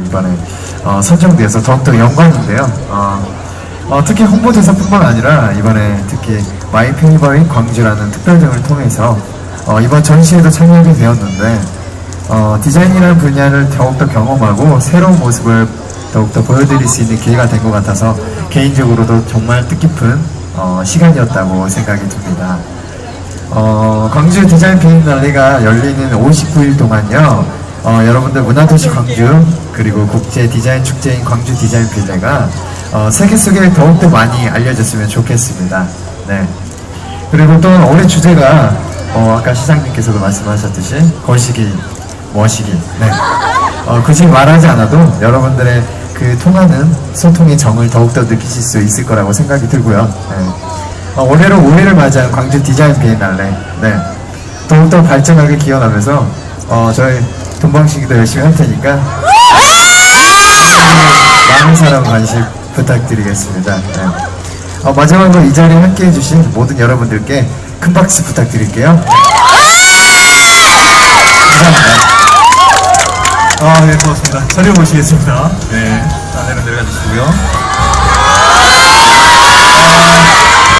이번에 어, 선정돼서 더욱더 영광인데요. 어, 어, 특히 홍보대사뿐만 아니라 이번에 특히 마이 페이버릿 광주라는 특별전을 통해서 어, 이번 전시회도 참여하게 되었는데 어, 디자인이라는 분야를 더욱더 경험하고 새로운 모습을 더욱더 보여드릴 수 있는 기회가 된 것 같아서 개인적으로도 정말 뜻깊은 어, 시간이었다고 생각이 듭니다. 어, 광주 디자인 비엔날레가 열리는 59일 동안요, 어, 여러분들 문화도시 광주, 그리고 국제 디자인 축제인 광주 디자인 비엔날레가 어, 세계 속에 더욱더 많이 알려졌으면 좋겠습니다. 네. 그리고 또 올해 주제가, 어, 아까 시장님께서도 말씀하셨듯이, 거시기, 머시기. 네. 어, 굳이 말하지 않아도 여러분들의 그 통하는 소통의 정을 더욱더 느끼실 수 있을 거라고 생각이 들고요. 네. 어, 올해로 5회를 맞이한 광주 디자인 비엔날레. 네. 더욱더 발전하게 기원하면서, 어, 저희 돈방식이도 열심히 할 테니까, 많은 사랑 관심 부탁드리겠습니다. 네. 어, 마지막으로 이 자리에 함께 해주신 모든 여러분들께 큰 박수 부탁드릴게요. 감사합니다. 아, 네, 고맙습니다. 자리 모시겠습니다. 네. 아래로 내려가 주시고요. 아,